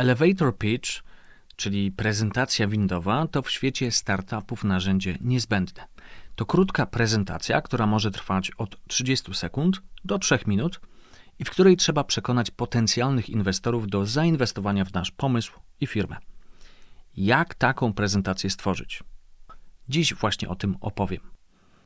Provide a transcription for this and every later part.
Elevator pitch, czyli prezentacja windowa, to w świecie startupów narzędzie niezbędne. To krótka prezentacja, która może trwać od 30 sekund do 3 minut i w której trzeba przekonać potencjalnych inwestorów do zainwestowania w nasz pomysł i firmę. Jak taką prezentację stworzyć? Dziś właśnie o tym opowiem.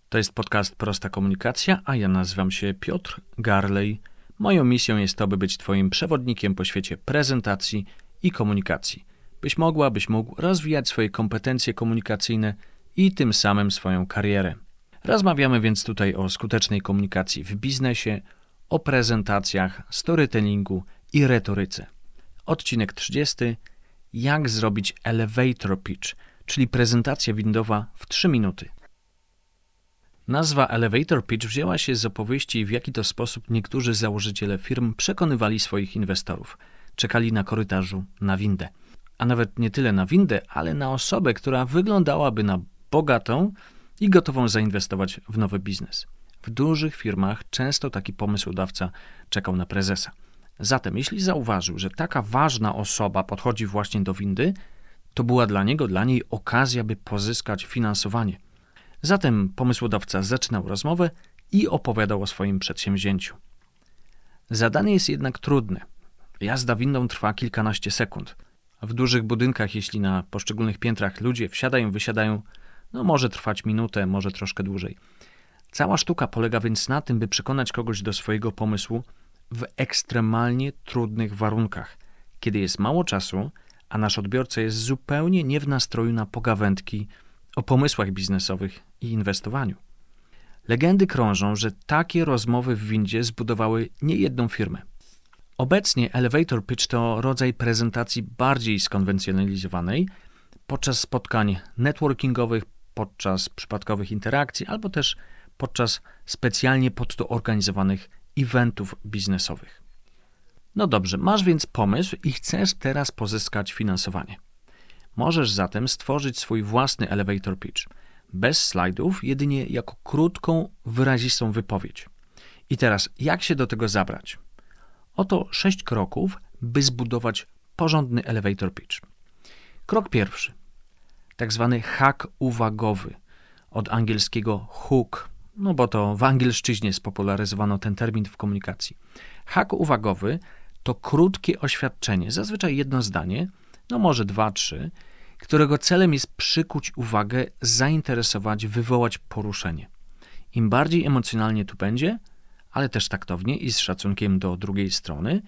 To jest podcast Prosta Komunikacja, a ja nazywam się Piotr Garley. Moją misją jest to, by być Twoim przewodnikiem po świecie prezentacji i komunikacji, byś mogła, byś mógł rozwijać swoje kompetencje komunikacyjne i tym samym swoją karierę. Rozmawiamy więc tutaj o skutecznej komunikacji w biznesie, o prezentacjach, storytellingu i retoryce. Odcinek 30. Jak zrobić elevator pitch, czyli prezentacja windowa w 3 minuty. Nazwa elevator pitch wzięła się z opowieści, w jaki to sposób niektórzy założyciele firm przekonywali swoich inwestorów. Czekali na korytarzu na windę. A nawet nie tyle na windę, ale na osobę, która wyglądałaby na bogatą i gotową zainwestować w nowy biznes. W dużych firmach często taki pomysłodawca czekał na prezesa. Zatem, jeśli zauważył, że taka ważna osoba podchodzi właśnie do windy, to była dla niego, dla niej okazja, by pozyskać finansowanie. Zatem pomysłodawca zaczynał rozmowę i opowiadał o swoim przedsięwzięciu. Zadanie jest jednak trudne. Jazda windą trwa kilkanaście sekund. W dużych budynkach, jeśli na poszczególnych piętrach ludzie wsiadają, wysiadają, no może trwać minutę, może troszkę dłużej. Cała sztuka polega więc na tym, by przekonać kogoś do swojego pomysłu w ekstremalnie trudnych warunkach, kiedy jest mało czasu, a nasz odbiorca jest zupełnie nie w nastroju na pogawędki o pomysłach biznesowych i inwestowaniu. Legendy krążą, że takie rozmowy w windzie zbudowały niejedną firmę. Obecnie elevator pitch to rodzaj prezentacji bardziej skonwencjonalizowanej podczas spotkań networkingowych, podczas przypadkowych interakcji albo też podczas specjalnie pod to organizowanych eventów biznesowych. No dobrze, masz więc pomysł i chcesz teraz pozyskać finansowanie. Możesz zatem stworzyć swój własny elevator pitch, bez slajdów, jedynie jako krótką, wyrazistą wypowiedź. I teraz, jak się do tego zabrać? Oto sześć kroków, by zbudować porządny elevator pitch. Krok pierwszy. Tak zwany hak uwagowy, od angielskiego hook, no bo to w angielszczyźnie spopularyzowano ten termin w komunikacji. Hak uwagowy to krótkie oświadczenie, zazwyczaj jedno zdanie, no może dwa, trzy, którego celem jest przykuć uwagę, zainteresować, wywołać poruszenie. Im bardziej emocjonalnie tu będzie, ale też taktownie i z szacunkiem do drugiej strony,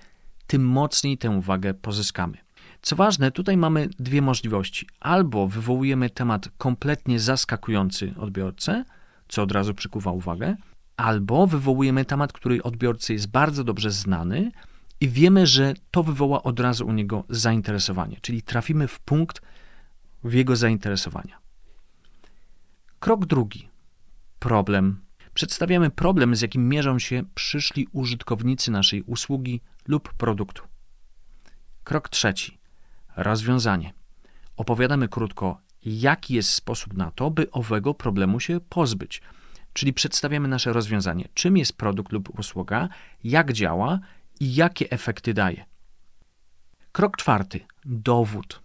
tym mocniej tę uwagę pozyskamy. Co ważne, tutaj mamy dwie możliwości. Albo wywołujemy temat kompletnie zaskakujący odbiorcę, co od razu przykuwa uwagę, albo wywołujemy temat, który odbiorcy jest bardzo dobrze znany i wiemy, że to wywoła od razu u niego zainteresowanie, czyli trafimy w punkt w jego zainteresowania. Krok drugi. Problem. Przedstawiamy problem, z jakim mierzą się przyszli użytkownicy naszej usługi lub produktu. Krok trzeci. Rozwiązanie. Opowiadamy krótko, jaki jest sposób na to, by owego problemu się pozbyć. Czyli przedstawiamy nasze rozwiązanie, czym jest produkt lub usługa, jak działa i jakie efekty daje. Krok czwarty. Dowód.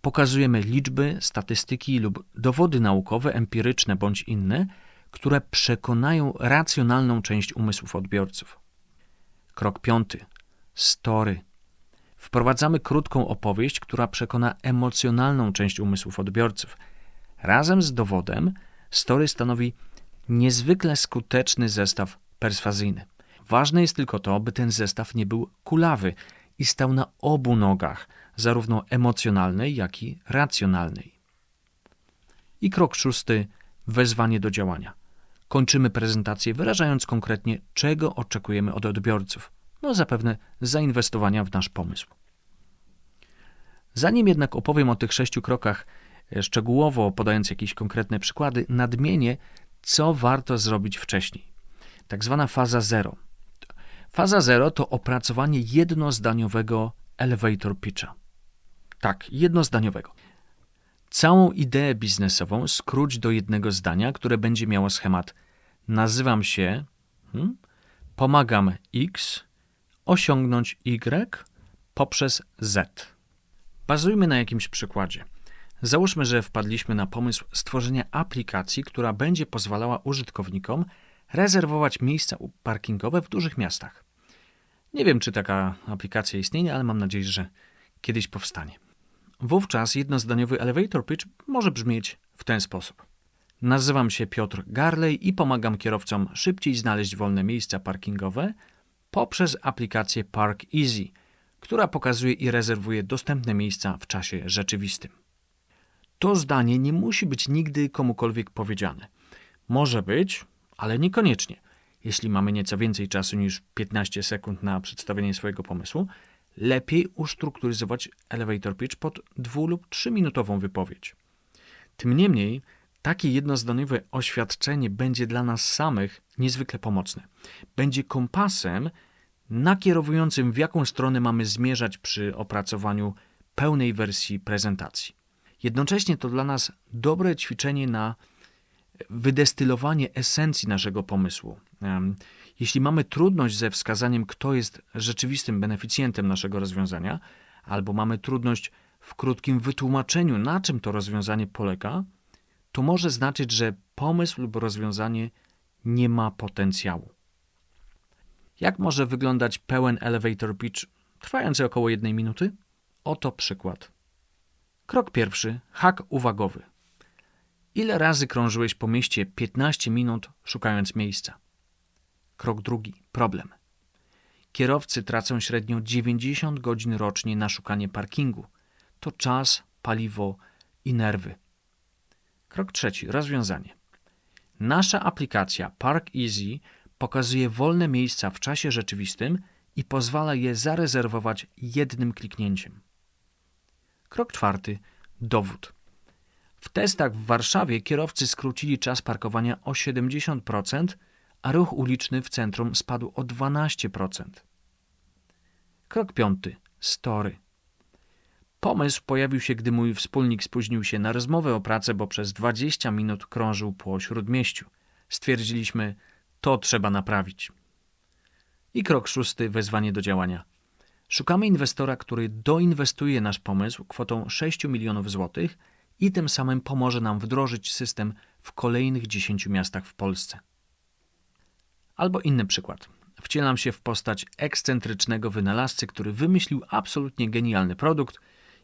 Pokazujemy liczby, statystyki lub dowody naukowe, empiryczne bądź inne, które przekonają racjonalną część umysłów odbiorców. Krok piąty. Story. Wprowadzamy krótką opowieść, która przekona emocjonalną część umysłów odbiorców. Razem z dowodem, story stanowi niezwykle skuteczny zestaw perswazyjny. Ważne jest tylko to, by ten zestaw nie był kulawy i stał na obu nogach, zarówno emocjonalnej, jak i racjonalnej. I krok szósty wezwanie do działania. Kończymy prezentację wyrażając konkretnie, czego oczekujemy od odbiorców. No zapewne zainwestowania w nasz pomysł. Zanim jednak opowiem o tych sześciu krokach e, szczegółowo, podając jakieś konkretne przykłady, nadmienię, co warto zrobić wcześniej. Tak zwana faza zero. Faza zero to opracowanie jednozdaniowego elevator pitcha. Tak, jednozdaniowego. Całą ideę biznesową skróć do jednego zdania, które będzie miało schemat nazywam się, hmm, pomagam X, osiągnąć Y poprzez Z. Bazujmy na jakimś przykładzie. Załóżmy, że wpadliśmy na pomysł stworzenia aplikacji, która będzie pozwalała użytkownikom rezerwować miejsca parkingowe w dużych miastach. Nie wiem, czy taka aplikacja istnieje, ale mam nadzieję, że kiedyś powstanie. Wówczas jednozdaniowy elevator pitch może brzmieć w ten sposób. Nazywam się Piotr Garley i pomagam kierowcom szybciej znaleźć wolne miejsca parkingowe poprzez aplikację Park Easy, która pokazuje i rezerwuje dostępne miejsca w czasie rzeczywistym. To zdanie nie musi być nigdy komukolwiek powiedziane. Może być, ale niekoniecznie. Jeśli mamy nieco więcej czasu niż 15 sekund na przedstawienie swojego pomysłu, lepiej ustrukturyzować elevator pitch pod dwu- lub trzyminutową wypowiedź. Tym niemniej, takie jednozdaniowe oświadczenie będzie dla nas samych niezwykle pomocne. Będzie kompasem nakierowującym, w jaką stronę mamy zmierzać przy opracowaniu pełnej wersji prezentacji. Jednocześnie to dla nas dobre ćwiczenie na wydestylowanie esencji naszego pomysłu. Jeśli mamy trudność ze wskazaniem, kto jest rzeczywistym beneficjentem naszego rozwiązania, albo mamy trudność w krótkim wytłumaczeniu, na czym to rozwiązanie polega, to może znaczyć, że pomysł lub rozwiązanie nie ma potencjału. Jak może wyglądać pełen elevator pitch trwający około jednej minuty? Oto przykład. Krok pierwszy hak uwagowy. Ile razy krążyłeś po mieście 15 minut szukając miejsca? Krok drugi problem. Kierowcy tracą średnio 90 godzin rocznie na szukanie parkingu. To czas, paliwo i nerwy. Krok trzeci rozwiązanie. Nasza aplikacja Park Easy pokazuje wolne miejsca w czasie rzeczywistym i pozwala je zarezerwować jednym kliknięciem. Krok czwarty dowód. W testach w Warszawie kierowcy skrócili czas parkowania o 70%, a ruch uliczny w centrum spadł o 12%. Krok piąty story. Pomysł pojawił się, gdy mój wspólnik spóźnił się na rozmowę o pracę, bo przez 20 minut krążył po śródmieściu. Stwierdziliśmy, to trzeba naprawić. I krok szósty wezwanie do działania. Szukamy inwestora, który doinwestuje nasz pomysł kwotą 6 milionów złotych i tym samym pomoże nam wdrożyć system w kolejnych 10 miastach w Polsce. Albo inny przykład. Wcielam się w postać ekscentrycznego wynalazcy, który wymyślił absolutnie genialny produkt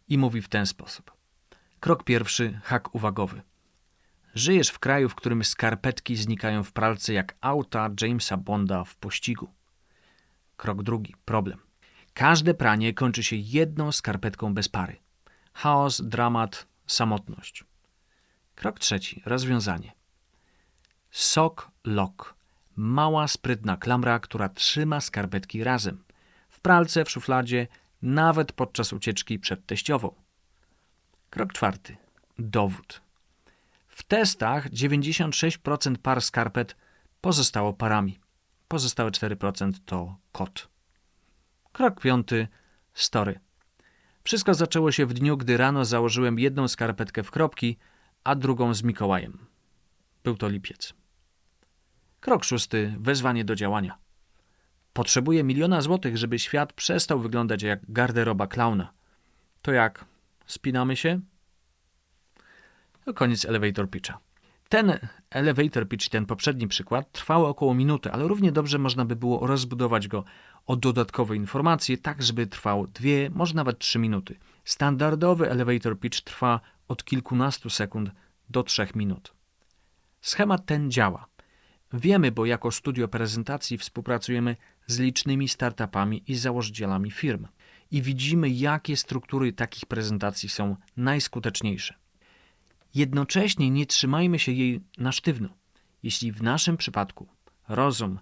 i mówi w ten sposób. Krok pierwszy hak uwagowy. Żyjesz w kraju, w którym skarpetki znikają w pralce jak auta Jamesa Bonda w pościgu. Krok drugi problem. Każde pranie kończy się jedną skarpetką bez pary. Chaos, dramat, samotność. Krok trzeci. Rozwiązanie. Sok lock. Mała, sprytna klamra, która trzyma skarpetki razem. W pralce, w szufladzie, nawet podczas ucieczki przed teściową. Krok czwarty. Dowód. W testach 96% par skarpet pozostało parami. Pozostałe 4% to kot. Krok piąty. Story. Wszystko zaczęło się w dniu, gdy rano założyłem jedną skarpetkę w kropki, a drugą z Mikołajem. Był to lipiec. Krok szósty. Wezwanie do działania. Potrzebuję miliona złotych, żeby świat przestał wyglądać jak garderoba klauna. To jak? Spinamy się? To koniec elevator pitcha. Ten elevator pitch, ten poprzedni przykład, trwał około minuty, ale równie dobrze można by było rozbudować go o dodatkowe informacje, tak żeby trwał dwie, może nawet trzy minuty. Standardowy elevator pitch trwa od kilkunastu sekund do trzech minut. Schemat ten działa. Wiemy, bo jako studio prezentacji współpracujemy z licznymi startupami i założycielami firm i widzimy, jakie struktury takich prezentacji są najskuteczniejsze. Jednocześnie nie trzymajmy się jej na sztywno. Jeśli w naszym przypadku rozum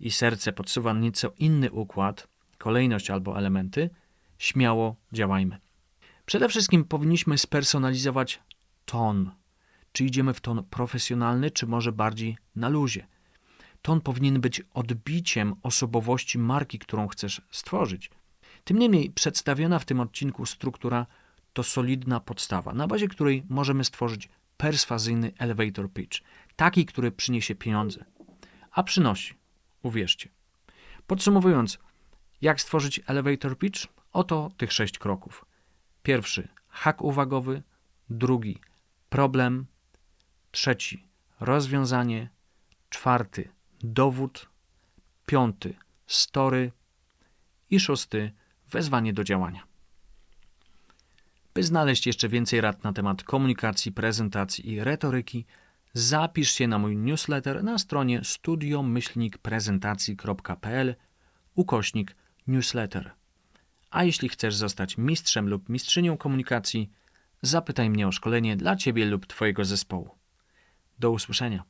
i serce podsuwa nieco inny układ, kolejność albo elementy, śmiało działajmy. Przede wszystkim powinniśmy spersonalizować ton. Czy idziemy w ton profesjonalny, czy może bardziej na luzie. Ton powinien być odbiciem osobowości marki, którą chcesz stworzyć. Tym niemniej przedstawiona w tym odcinku struktura to solidna podstawa, na bazie której możemy stworzyć perswazyjny elevator pitch, taki, który przyniesie pieniądze. A przynosi, uwierzcie. Podsumowując, jak stworzyć elevator pitch? Oto tych sześć kroków. Pierwszy hak uwagowy, drugi problem, trzeci. Rozwiązanie, czwarty. Dowód, piąty. Story. I szósty. Wezwanie do działania. By znaleźć jeszcze więcej rad na temat komunikacji, prezentacji i retoryki, zapisz się na mój newsletter na stronie studiomyślnikprezentacji.pl ukośnik newsletter. A jeśli chcesz zostać mistrzem lub mistrzynią komunikacji, zapytaj mnie o szkolenie dla Ciebie lub Twojego zespołu. Do usłyszenia.